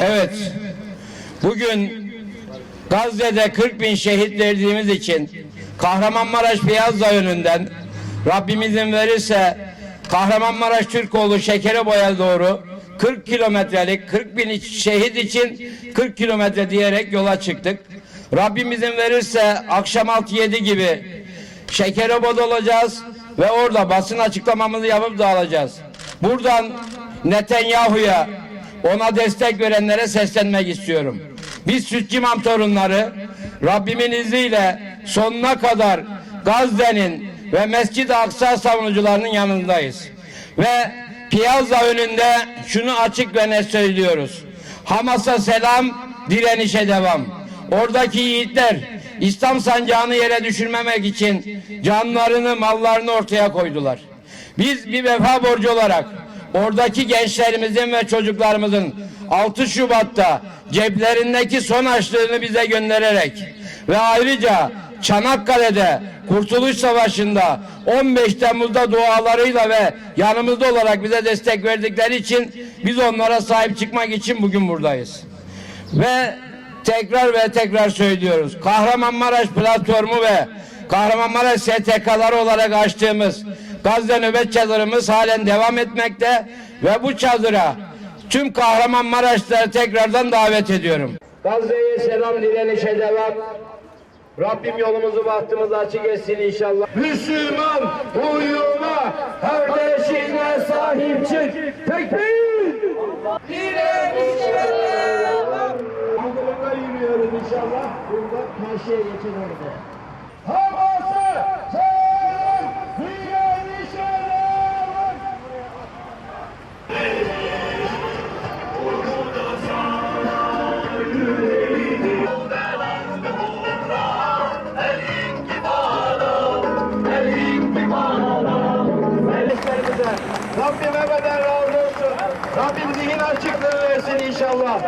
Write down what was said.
Evet. Bugün Gazze'de 40 bin şehit verdiğimiz için Kahramanmaraş Piyazza önünden Rabbimizin verirse Kahramanmaraş Türkoğlu Şekereboya'ya doğru 40 kilometrelik 40 bin şehit için 40 kilometre diyerek yola çıktık. Rabbimizin verirse akşam 6-7 gibi Şekeroba'da olacağız ve orada basın açıklamamızı yapıp dağılacağız. Buradan Netanyahu'ya ona destek verenlere seslenmek istiyorum. Biz Sütçü İmam torunları Rabbimin izniyle sonuna kadar Gazze'nin ve Mescid-i Aksa savunucularının yanındayız. Ve Piazza önünde şunu açık ve net söylüyoruz. Hamas'a selam, direnişe devam. Oradaki yiğitler İslam sancağını yere düşürmemek için canlarını, mallarını ortaya koydular. Biz bir vefa borcu olarak oradaki gençlerimizin ve çocuklarımızın 6 Şubat'ta ceplerindeki son açlığını bize göndererek ve ayrıca Çanakkale'de Kurtuluş Savaşı'nda 15 Temmuz'da dualarıyla ve yanımızda olarak bize destek verdikleri için biz onlara sahip çıkmak için bugün buradayız. Ve tekrar ve tekrar söylüyoruz. Kahramanmaraş platformu ve Kahramanmaraş STK'ları olarak açtığımız Gazze nöbet çadırımız halen devam etmekte ve bu çadıra tüm Kahramanmaraşlıları tekrardan davet ediyorum. Gazze'ye selam direnişe devam. Rabbim yolumuzu bahtımızı açık etsin inşallah. Müslüman uyuma kardeşine sahip çık. Tekbir! Aldırımda yürüyoruz inşallah. Burada karşıya geçin orada. Hamas'a Rabbim ebeden razı olsun. Rabbim zihin açıklığı versin inşallah.